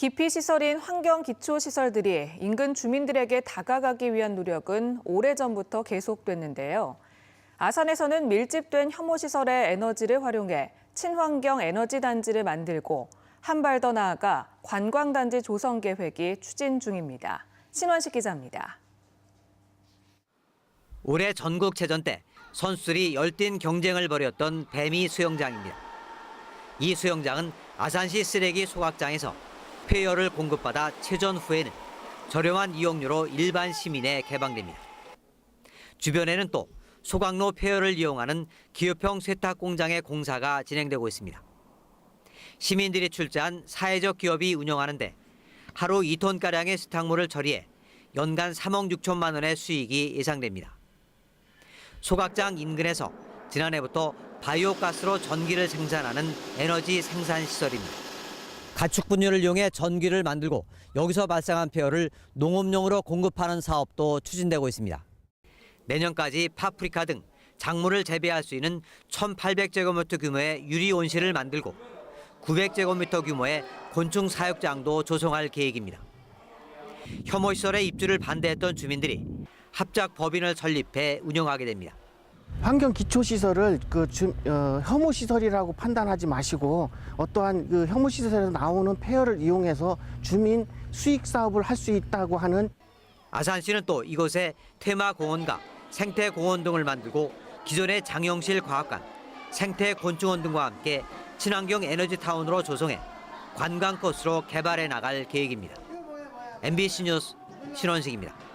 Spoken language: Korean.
기피 시설인 환경 기초 시설들이 인근 주민들에게 다가가기 위한 노력은 오래전부터 계속됐는데요. 아산에서는 밀집된 혐오 시설의 에너지를 활용해 친환경 에너지 단지를 만들고 한 발 더 나아가 관광 단지 조성 계획이 추진 중입니다. 신원식 기자입니다. 올해 전국체전 때 선수들이 열띤 경쟁을 벌였던 배미 수영장입니다. 이 수영장은 아산시 쓰레기 소각장에서 폐열을 공급받아 체전 후에는 저렴한 이용료로 일반 시민에 개방됩니다. 주변에는 또 소각로 폐열을 이용하는 기업형 세탁 공장의 공사가 진행되고 있습니다. 시민들이 출자한 사회적 기업이 운영하는데 하루 2톤 가량의 세탁물을 처리해 연간 3억 6천만 원의 수익이 예상됩니다. 소각장 인근에서 지난해부터 바이오가스로 전기를 생산하는 에너지 생산 시설입니다. 가축 분유를 이용해 전기를 만들고 여기서 발생한 폐열을 농업용으로 공급하는 사업도 추진되고 있습니다. 내년까지 파프리카 등 작물을 재배할 수 있는 1,800제곱미터 규모의 유리 온실을 만들고 900제곱미터 규모의 곤충 사육장도 조성할 계획입니다. 혐오 시설의 입주를 반대했던 주민들이 합작 법인을 설립해 운영하게 됩니다. 환경 기초 시설을 그 주, 어, 혐오 시설이라고 판단하지 마시고 어떠한 그 혐오 시설에서 나오는 폐열을 이용해서 주민 수익 사업을 할 수 있다고 하는 아산시는 또 이곳에 테마공원과 생태공원 등을 만들고 기존의 장영실 과학관, 생태곤충원 등과 함께 친환경 에너지 타운으로 조성해 관광 코스로 개발해 나갈 계획입니다. MBC 뉴스 신원식입니다.